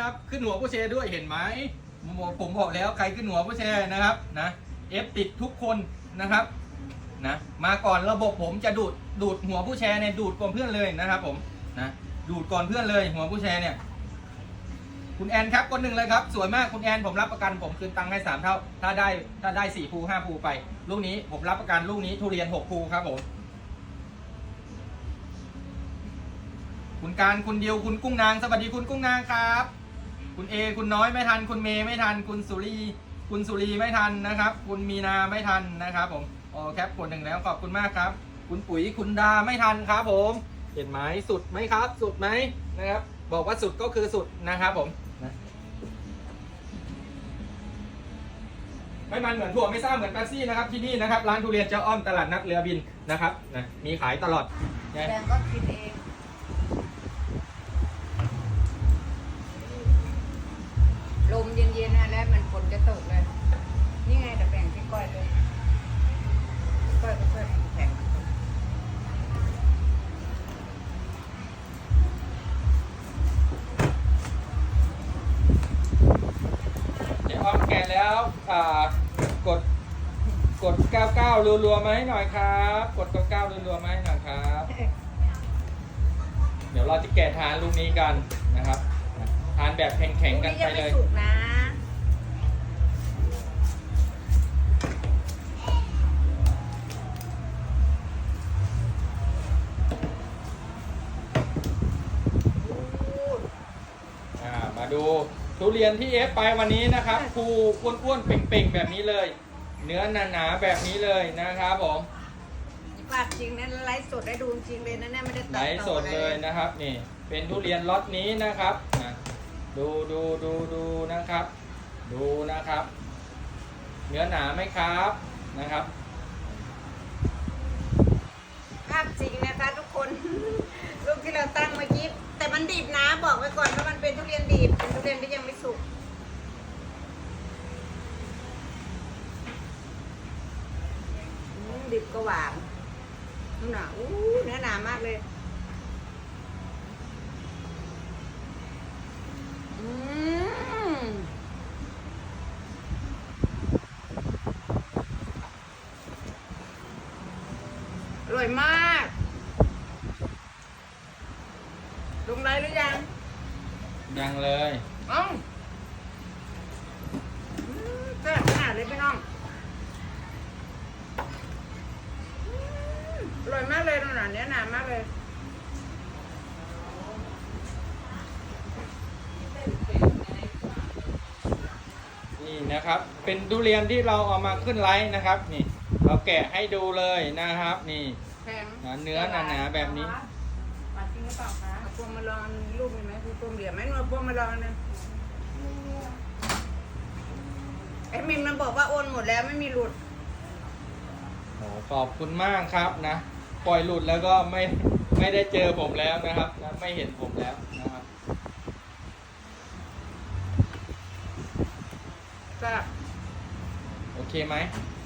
นะครับ ขึ้นหัวผู้แชร์ด้วยเห็นไหมผมบอกแล้วใครขึ้นหัวผู้แชร์นะครับนะเอฟติดทุกคนนะครับนะมาก่อนระบบผมจะดูดดูดหัวผู้แชร์เนี่ยดูดก่อนเพื่อนเลยนะครับผมนะดูดก่อนเพื่อนเลยหัวผู้แชร์เนี่ย คุณแอนครับคนหนึ่งเลยครับ สวยมากคุณแอนผมรับประกันผมคืนตังค์ให้สามเท่า ถ้าได้ถ้าได้สี่ภูห้าภูไป ลูกนี้ผมรับประกันลูกนี้ทุเรียนหกภูครับผมคุณการคุณเดียวคุณกุ้งนางสวัสดีคุณกุ้งนางครับ คุณเอคุณน้อยไม่ทัน คุณเมย์ไม่ทัน คุณสุรีคุณสุรีไม่ทันนะครับ คุณมีนาไม่ทันนะครับผมอ๋อแคปคนหนึ่งแล้วขอบคุณมากครับ คุณปุ๋ยคุณดาไม่ทันครับผมเห็นไหมสุดไหมครับ สุดไหมนะครับ บอกว่าสุดก็คือสุดนะครับผมนะไม่มันเหมือนถั่วไม่ซ่าเหมือนแป๊บซี่นะครับที่นี่นะครับ ร้านทุเรียนเจ้าอ้อมตลาดนัดเรือบินนะครับนะมีขายตลอดแดงก็กินเอง นี่ไงแต่แบ่งพี่ก้อยเลยพี่ก้อยก็ช่วยแข่งมันตกเดี๋ยวอ้อมแกะแล้วอ่ากดกด 99รัวๆมาให้หน่อยครับ กด99รัวๆมาให้หน่อยครับ เดี๋ยวเราจะแกะทานลูกนี้กันนะครับ ทานแบบแข็งๆกันพรุ่ไปนี้เลยังยไม่สุกนะ ดูทุเรียนที่เอฟไปวันนี้นะครับภูอ้วนๆเป่งๆแบบนี้เลย เนื้อหนาๆแบบนี้เลยนะครับผมฝากจริงนะไลฟ์สดได้ดูจริงเลยนะเนี่ยไม่ได้ตัดไหลต่อฟ์สดเลยนะครับ นี่ เป็นทุเรียนล็อตนี้นะครับนะดูดูดูดูนะครับ ดูนะครับ เนื้อหนาไหมครับนะครับ ภาพจริงนะคะทุกคน รูปที่เราตั้งเมื่อกี้แต่มันดิบนะบอกไว้ก่อนว่ามันเป็นทุเรียนดิบ เป็นทุเรียนที่ยังไม่สุกดิบก็หวานนู่นน่ะอู้เนื้อหนามากเลย อืมอร่อยมาก ลงไรหรือยัง ยังเลยเอ้าอืมแซ่บขนาดเลยพี่น้องอืมอร่อยมากเลยตรงหนาเนี้ยหนามากเลย นี่นะครับ เป็นทุเรียนที่เราเอามาขึ้นไลฟ์นะครับ นี่ เราแกะให้ดูเลยนะครับ นี่แข็ง เนื้อหนาๆแบบนี้หวานจ ริงหรือเปล่าคะเอาพวงมาลองมีลูกมีไหมคือพวงเหลี่ยมไหมหนูเอาพวงมาลองนะไอ้มินมันบอกว่าโอนหมดแล้วไม่มีหลุด โอ้ขอบคุณมากครับนะ ปล่อยหลุดแล้วก็ไม่ไม่ได้เจอผมแล้วนะครับนะไม่เห็นผมแล้วนะครับจ้ะโอเคไหมอ